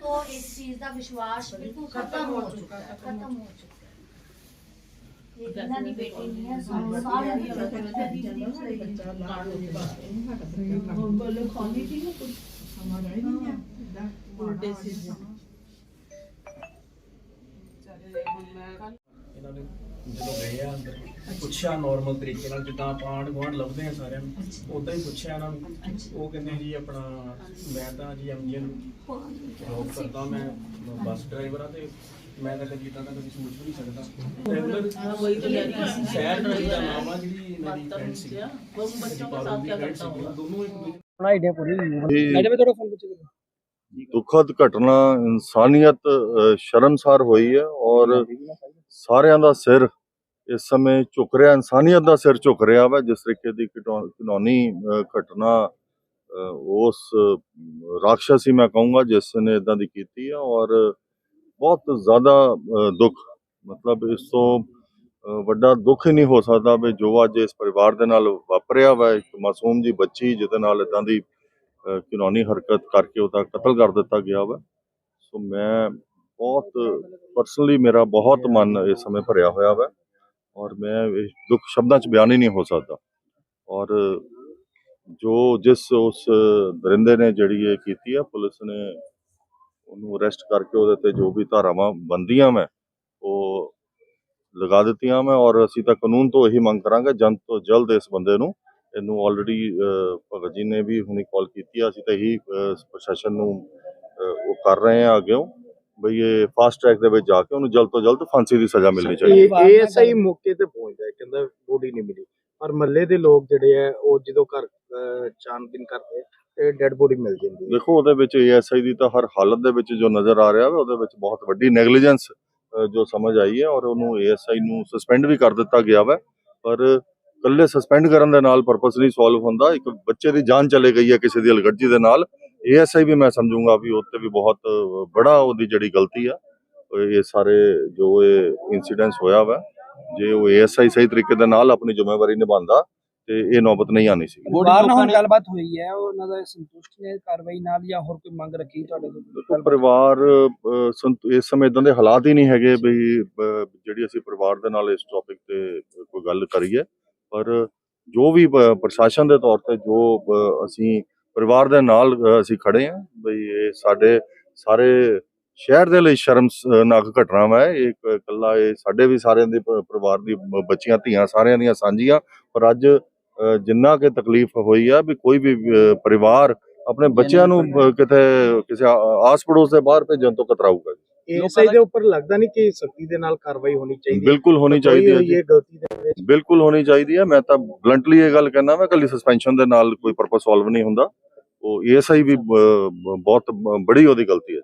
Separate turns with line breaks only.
तो इस चीज का विश्वास बिल्कुल खत्म हो चुका है खत्म हो चुका है ये जिन्ना दी बेटी नहीं है सारे सारे
ਇਹਨਾਂ ਨੇ ਜਦੋਂ ਗਏ ਆ ਅੰਦਰ ਪੁੱਛਿਆ ਨਾਰਮਲ ਤਰੀਕੇ ਨਾਲ ਜਿੱਦਾਂ ਆਪਾਂ ਆਂਢ ਗੁਆਂਢ ਲੱਭਦੇ ਆ ਸਾਰਿਆਂ ਨੂੰ ਉਦਾਂ ਹੀ ਪੁੱਛਿਆ ਇਹਨਾਂ ਨੂੰ ਉਹ ਕਹਿੰਦੇ ਜੀ ਆਪਣਾ ਮੈਂ ਤਾਂ ਜੀ ਐਮਜੀਐਨ ਜੋਬ ਕਰਦਾ ਮੈਂ ਬੱਸ ਡਰਾਈਵਰ ਆ ਤੇ ਮੈਂ ਤਾਂ ਕਦੀ ਤਾਂ ਕਦੀ ਸੋਚ ਵੀ ਨਹੀਂ ਸਕਦਾ ਰੈਗੂਲਰ ਸ਼ਹਿਰ ਡਰਾਈਵਰ ਦਾ ਨਾਮ ਆ ਜਿਹੜੀ ਇਹਨਾਂ ਦੀ ਫਰੈਂਡ ਸੀ वो बच्चों के साथ क्या करता होगा दोनों एक दूसरे
ਆਈਡੀਆ ਪੂਰੀ
ਇਹ
ਆਈਡੀਆ ਤੁਹਾਡਾ ਫੋਨ ਵਿੱਚ
ਦੁਖਦ ਘਟਨਾ ਇਨਸਾਨੀਅਤ ਅ, ਸ਼ਰਮਸਾਰ ਹੋਈ ਹੈ ਔਰ ਸਾਰਿਆਂ ਦਾ ਸਿਰ ਇਸ ਸਮੇਂ ਝੁਕ ਰਿਹਾ ਇਨਸਾਨੀਅਤ ਦਾ ਸਿਰ ਝੁਕ ਰਿਹਾ ਵਾ ਜਿਸ ਤਰੀਕੇ ਦੀ ਘਟੋ- ਘਿਨੌਣੀ ਘਟਨਾ ਉਸ ਅ, ਰਾਖਸ਼ਸੀ ਮੈਂ ਕਹੂੰਗਾ ਜਿਸ ਨੇ ਇਦਾਂ ਦੀ ਕੀਤੀ ਆ ਔਰ ਬਹੁਤ ਜ਼ਿਆਦਾ ਦੁੱਖ ਮਤਲਬ ਇਸ ਤੋਂ ਵੱਡਾ ਦੁੱਖ ਹੀ ਨਹੀਂ ਹੋ ਸਕਦਾ ਵੀ ਜੋ ਅੱਜ ਇਸ ਪਰਿਵਾਰ ਦੇ ਨਾਲ ਵਾਪਰਿਆ ਵਾ ਇੱਕ ਮਾਸੂਮ ਜੀ ਬੱਚੀ ਜਿਹਦੇ ਨਾਲ ਇਦਾਂ ਦੀ ਅ, ਘਿਨੌਣੀ ਹਰਕਤ ਕਰਕੇ ਉਹਦਾ ਕਤਲ ਕਰ ਦਿੱਤਾ ਗਿਆ ਵਾ। ਸੋ ਮੈਂ ਬਹੁਤ ਪਰਸਨਲੀ ਮੇਰਾ ਬਹੁਤ ਮਨ ਇਸ ਸਮੇਂ ਭਰਿਆ ਹੋਇਆ ਵਾ ਔਰ ਮੈਂ ਇਹ ਦੁੱਖ ਸ਼ਬਦਾਂ 'ਚ ਬਿਆਨ ਹੀ ਨਹੀਂ ਹੋ ਸਕਦਾ। ਔਰ ਜੋ ਜਿਸ ਉਸ ਦਰਿੰਦੇ ਨੇ ਜਿਹੜੀ ਇਹ ਕੀਤੀ ਆ, ਪੁਲਿਸ ਨੇ ਉਹਨੂੰ ਅਰੈਸਟ ਕਰਕੇ ਉਹਦੇ ਤੇ ਜੋ ਵੀ ਧਾਰਾਵਾਂ ਬੰਦੀਆਂ ਮੈਂ ਉਹ ਲਗਾ ਦਿੱਤੀਆਂ ਮੈਂ ਔਰ ਅਸੀਂ ਤਾਂ ਕਾਨੂੰਨ ਤੋਂ ਇਹੀ ਮੰਗ ਕਰਾਂਗੇ, ਜਲਦ ਤੋਂ ਜਲਦ ਇਸ ਬੰਦੇ ਨੂੰ ਇਹਨੂੰ ਆਲਰੇਡੀ ਭਗਤ ਜੀ ਨੇ ਵੀ ਹੁਣੀ ਕਾਲ ਕੀਤੀ ਆ, ਅਸੀਂ ਤਾਂ ਇਹੀ ਪ੍ਰਸ਼ਾਸਨ ਨੂੰ ਉਹ ਕਰ ਰਹੇ ਆ ਅੱਗੇ ਬਈ ਇਹ ਫਾਸਟ ਟਰੈਕ ਦੇ ਵਿੱਚ ਜਾ ਕੇ ਉਹਨੂੰ ਜਲਦ ਤੋਂ ਜਲਦ ਫਾਂਸੀ ਦੀ ਸਜ਼ਾ ਮਿਲਣੀ ਚਾਹੀਦੀ ਹੈ।
ਇਹ-
ਏਐਸਆਈ ਮੌਕੇ ਤੇ ਪਹੁੰਚਦਾ ਹੈ ਕਹਿੰਦਾ ਬੋਡੀ ਨਹੀਂ ਮਿਲੀ। ਪਰ ਮੱਲੇ ਦੇ ਲੋਕ ਜਿਹੜੇ ਆ ਉਹ ਜਦੋਂ ਘਰ ਛਾਣਬੀਨ ਕਰਦੇ ਤੇ ਡੈੱਡ ਬੋਡੀ ਮਿਲ ਜਾਂਦੀ ਹੈ।
ਦੇਖੋ ਉਹਦੇ ਵਿੱਚ ਏਐਸਆਈ ਦੀ ਤਾਂ ਹਰ ਹਾਲਤ ਦੇ ਵਿੱਚ ਜੋ ਨਜ਼ਰ ਆ ਰਿਹਾ ਵਾ ਉਹਦੇ ਵਿੱਚ ਬਹੁਤ ਵੱਡੀ ਨੈਗਲੀਜੈਂਸ ਜੋ ਸਮਝ ਆਈ ਹੈ ਔਰ ਉਹਨੂੰ ਏਐਸਆਈ ਨੂੰ ਸਸਪੈਂਡ ਵੀ ਕਰ ਦਿੱਤਾ ਗਿਆ ਵਾ। ਪਰ ਇਕੱਲੇ ਸਸਪੈਂਡ ਕਰਨ ਦੇ ਨਾਲ ਪਰਪਸ ਨਹੀਂ ਸੋਲਵ ਹੁੰਦਾ ਇੱਕ ਬੱਚੇ ਦੀ ਜਾਨ ਚਲੇ ਗਈ ਹੈ ਕਿਸੇ ਦੀ ਅਲਗੜਜੀ ਦੇ ਨਾਲ ਏਐਸਆਈ ਵੀ ਮੈਂ ਸਮਝੂੰਗਾ ਵੀ ਉੱਤੇ ਵੀ ਬਹੁਤ ਬੜਾ ਉਹਦੀ ਜਿਹੜੀ ਗਲਤੀ ਆ ਇਹ ਸਾਰੇ ਜੋ ਇਹ ਇਨਸੀਡੈਂਸ ਹੋਇਆ ਵਾ ਜੇ ਉਹ ਏਐਸਆਈ ਸਹੀ ਤਰੀਕੇ ਦੇ ਨਾਲ ਆਪਣੀ ਜ਼ਿੰਮੇਵਾਰੀ ਨਿਭਾਉਂਦਾ ਤੇ ਇਹ ਨੌਬਤ ਨਹੀਂ ਆਣੀ ਸੀ।
ਬਾਹਰ ਨਾਲ ਹੁਣ ਗੱਲਬਾਤ ਹੋਈ ਹੈ ਉਹਨਾਂ ਦਾ ਸੰਤੁਸ਼ਟ ਨੇ ਕਾਰਵਾਈ ਨਾਲ ਜਾਂ ਹੋਰ ਕੋਈ ਮੰਗ ਰੱਖੀ ਤੁਹਾਡੇ ਕੋਲ
ਪਰਿਵਾਰ ਇਸ ਸਮੇਂ ਇਦਾਂ ਦੇ ਹਾਲਾਤ ਹੀ ਨਹੀਂ ਹੈਗੇ ਵੀ ਜਿਹੜੀ ਅਸੀਂ ਪਰਿਵਾਰ ਦੇ ਨਾਲ ਇਸ ਟੌਪਿਕ ਤੇ ਕੋਈ ਗੱਲ ਕਰੀਏ ਪਰ ਜੋ ਵੀ ਪ੍ਰਸ਼ਾਸਨ ਦੇ ਤੌਰ ਤੇ ਜੋ ਅਸੀਂ ਪਰਿਵਾਰ ਦੇ ਨਾਲ ਅਸੀਂ ਖੜੇ ਹਾਂ। ਬਈ ਇਹ ਸਾਡੇ ਸਾਰੇ ਸ਼ਹਿਰ ਦੇ ਲਈ ਸ਼ਰਮਨਾਕ ਘਟਨਾ ਵਾ ਇਹ। ਇੱਕ ਇਕੱਲਾ ਇਹ ਸਾਡੇ ਵੀ ਸਾਰਿਆਂ ਦੇ ਪਰਿਵਾਰ ਦੀ ਬੱਚੀਆਂ ਧੀਆਂ ਸਾਰਿਆਂ ਦੀਆਂ ਸਾਂਝੀਆਂ। ਪਰ ਅੱਜ ਜਿੰਨਾ ਕਿ ਤਕਲੀਫ ਹੋਈ ਆ ਵੀ ਕੋਈ ਵੀ ਪਰਿਵਾਰ ਆਪਣੇ ਬੱਚਿਆਂ ਨੂੰ ਕਿਤੇ ਕਿਸੇ ਆ- ਆਸ ਪੜੋਸ ਦੇ ਬਾਹਰ ਭੇਜਣ ਤੋਂ ਕਤਰਾਊਗਾ
ਏਐਸਆਈ ਦੇ ਉੱਪਰ ਲੱਗਦਾ ਨਹੀਂ ਕਿ ਸਖਤੀ ਦੇ ਨਾਲ ਕਾਰਵਾਈ ਹੋਣੀ ਚਾਹੀਦੀ ਹੈ।
ਬਿਲਕੁਲ ਹੋਣੀ ਚਾਹੀਦੀ ਹੈ।
ਇਹ ਗਲਤੀ ਦੇ ਵਿੱਚ।
ਬਿਲਕੁਲ ਹੋਣੀ ਚਾਹੀਦੀ ਹੈ। ਮੈਂ ਤਾਂ ਬਲੰਟਲੀ ਇਹ ਗੱਲ ਕਹਿਣਾ ਮੈਂ ਕੱਲੀ ਸਸਪੈਂਸ਼ਨ ਦੇ ਨਾਲ ਕੋਈ ਪਰਪਸ ਸੋਲਵ ਨਹੀਂ ਹੁੰਦਾ। ਉਹ ਏਐਸਆਈ ਵੀ ਬਹੁਤ ਬੜੀ ਉਹਦੀ ਗਲਤੀ ਹੈ